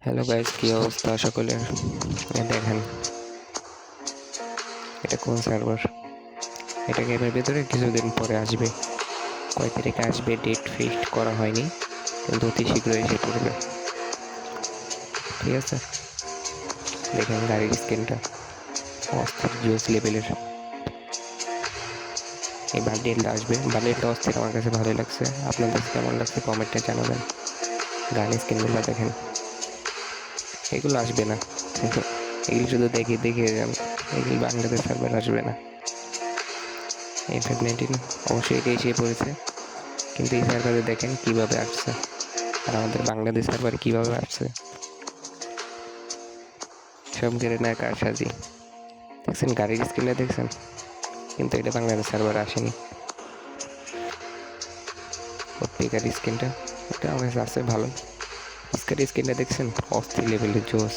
Hello guys, কি অবস্থা? সকলের দেখেন। এটা কোন সার্ভার এটা গেমের ভেতরে? কিছুদিন পরে আসবে। কয় তারিখে আসবে? ডেট ফিক্সড করা হয়নি। কিন্তু অতি শীঘ্রই এসে পড়বে। ঠিক আছে? দেখেন গাড়ির স্ক্রিনটা অস্থির জোস লেভেলের এই বান্ডিলটা আসবে। বান্ডিলটা অস্থির আমার কাছে ভালোই লাগছে। আপনাদের কেমন লাগছে? কমেন্টে জানাবেন। গানের স্ক্রিনগুলো দেখেন। এগুলো আসবে না। এগুলো শুধু দেখে দেখে যান এগুলো বাংলাদেশ সার্ভার আসবে না। এই ফাইভ নাইনটিন অবশ্যই এটা এসে পড়েছে। কিন্তু এই সার্ভারে দেখেন কীভাবে আসছে। আর আমাদের বাংলাদেশ সার্ভারে কীভাবে আসছে। সব নেয় কার সাজি। দেখছেন গাড়ির স্ক্রিনে দেখছেন? কিন্তু এটা বাংলাদেশ সার্ভার আসেনি। গাড়ির স্ক্রিনটা এটা আমার কাছে আছে ভালো। আজকের স্ক্রিনটা দেখছেন অস্থির লেভেলের জোস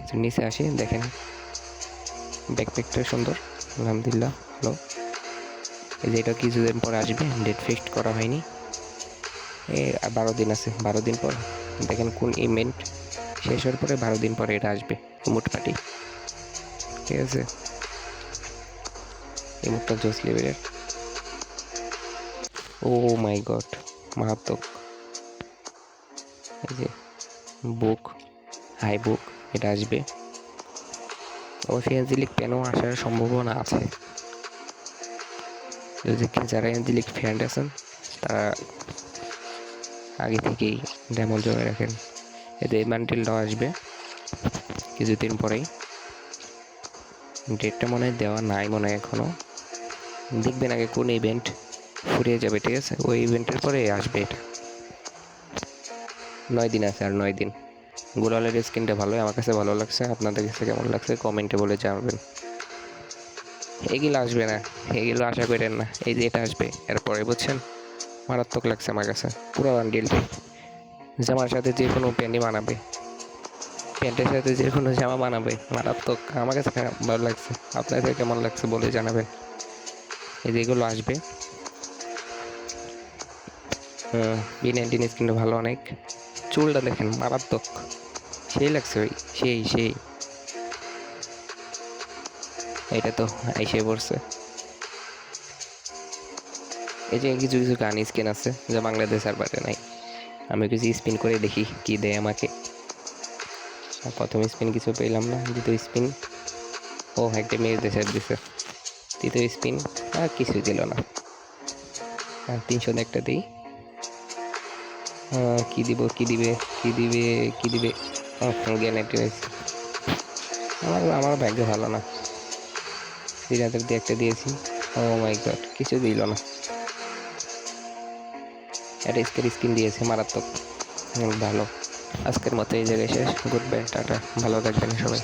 একটু নিচে আসি দেখেন ব্যাকপ্যাকটা সুন্দর আলহামদুলিল্লাহ ভালো এই যে এটা কিছুদিন পর আসবে ডেট ফিক্সড করা হয়নি এ বারো দিন আছে বারো দিন পর দেখেন কোন ইভেন্ট শেষ হওয়ার পরে বারো দিন পরে এটা আসবে ইমোট পার্টি ঠিক আছে ইমোটটা জোস লেভেলের ও মাই গড মারাত্মক এই যে বুক হাই বুক এটা আসবে। অবশ্যই অ্যাঞ্জেলিক পেনও আসার সম্ভাবনা আছে। যদি যারা অ্যাঞ্জেলিক ফ্রেন্ড আছেন, তারা আগে থেকেই ডেমন জমে রাখেন। এতে এই বান্ডিলটাও আসবে কিছুদিন পরেই। ডেটটা মনে হয় দেওয়া নাই মনে হয় এখনও দেখবেন আগে কোন ইভেন্ট ফুরিয়ে যাবে, ঠিক আছে? ওই ইভেন্টের পরে আসবে এটা। নয় দিন আছে আর নয় দিন। গোলালের স্কিনটা ভালোই, আমার কাছে ভালো লাগছে। আপনাদের কাছে কেমন লাগছে কমেন্টে বলে জানাবেন। এগুলো আসবে না, এগুলো আশা করেন না। এই যে এটা আসবে, এরপরে বুঝছেন? মারাত্মক লাগছে আমার কাছে, পুরো বান্ডিলটাই জামার সাথে যে কোনো প্যান্টই মানাবে। প্যান্টের সাথে যে কোনো জামা বানাবে মারাত্মক। আমার কাছে ভালো লাগছে, আপনাদের কেমন লাগছে বলে জানাবেন। এই যেগুলো আসবে। বি নাইনটিন স্ক্রিনটা ভালো অনেক। চুলটা দেখেন মারাত্মক। সেই লাগছে ওই, সেই সেই। এটা তো আইসে পড়ছে। এই যে কিছু কিছু গান স্কিন আছে যা বাংলাদেশ সার্ভারে নাই। আমি কিছু স্পিন করে দেখি কি দেয় আমাকে। আর প্রথম স্পিন কিছু পেলাম না, দ্বিতীয় স্পিন ও, একটা মেয়ের দেশের দিছে। তৃতীয় স্পিন আর কিছুই দিল না। আর তিনশো একটা দিই। কি দিব, কি দিবে কি দিবে কি দিবে? গ্যানেট রয়েছে আমার আমার ভাগ্য ভালো না। হাজার দিয়ে একটা দিয়েছি। ও মাই গড কিছু দিল না। একটা স্কের স্কিন দিয়েছে, মারাত্মক। ভালো। আজকের মতো এই জায়গায় শেষ। Good bye tata. ভালো থাকবেন সবাই।